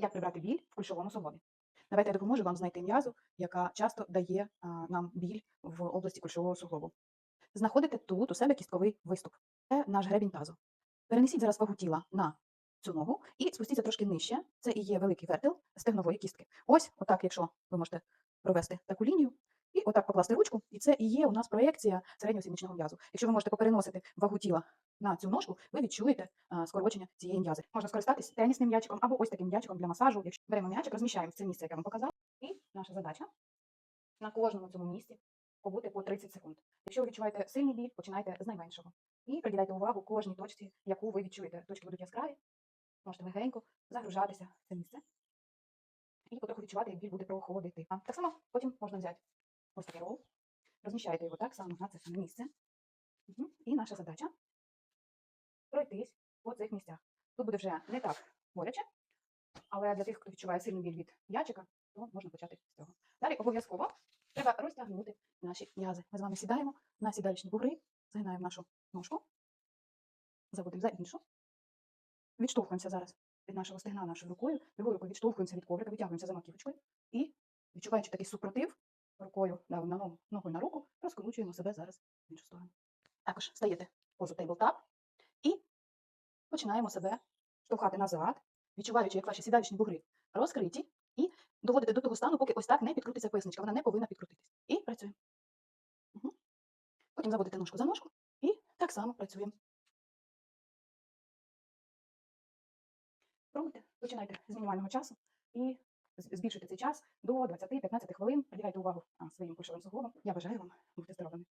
Як прибрати біль в кульшовому суглобі? Давайте я допоможу вам знайти м'язу, яка часто дає а, нам біль в області кульшового суглобу. Знаходите тут у себе кістковий виступ. Це наш гребінь тазу. Перенесіть зараз вагу тіла на цю ногу і спустіться трошки нижче. Це і є великий вертел стегнової кістки. Ось, отак, якщо ви можете провести таку лінію, і отак покласти ручку, і це і є у нас проекція середньосідничного м'язу. Якщо ви можете попереносити вагу тіла на цю ножку, ви відчуєте а, скорочення цієї м'язи. Можна скористатись тенісним м'ячиком або ось таким м'ячиком для масажу. Якщо беремо м'ячик, розміщаємо в це місце, яке я вам показала. І наша задача на кожному цьому місці побути по 30 секунд. Якщо ви відчуваєте сильний біль, починайте з найменшого. І приділяйте увагу кожній точці, яку ви відчуєте. Точки будуть яскраві, можете легенько загружатися в це місце. І потроху відчувати, як біль буде проходити. А так само потім можна взяти ось такий рол, розміщаєте його так само на це саме місце. І наша задача пройтись по цих місцях. Тут буде вже не так боляче, але для тих, хто відчуває сильний біль від м'ячика, то можна почати з цього. Далі обов'язково треба розтягнути наші м'язи. Ми з вами сідаємо на сідалічні бугри, згинаємо нашу ножку, заводимо за іншу. Відштовхуємося зараз від нашого стегна нашою рукою, другою рукою відштовхуємося від коврика, витягуємося за маківочкою і, відчуваючи такий супротив, рукою на ногу, ногою на руку, розкручуємо себе зараз в іншу сторону. Також стаєте позу тейблтап і починаємо себе штовхати назад, відчуваючи, як ваші сідалічні бугри розкриті, і доводите до того стану, поки ось так не підкрутиться поясничка. Вона не повинна підкрутитись. І працюємо. Мгм. Потім заводите ножку за ножку і так само працюємо. Пробуйте, починайте з мінімального часу і збільшуйте цей час до 20-15 хвилин. Приділяйте увагу своїм кульшовим суглобам. Я бажаю вам бути здоровими.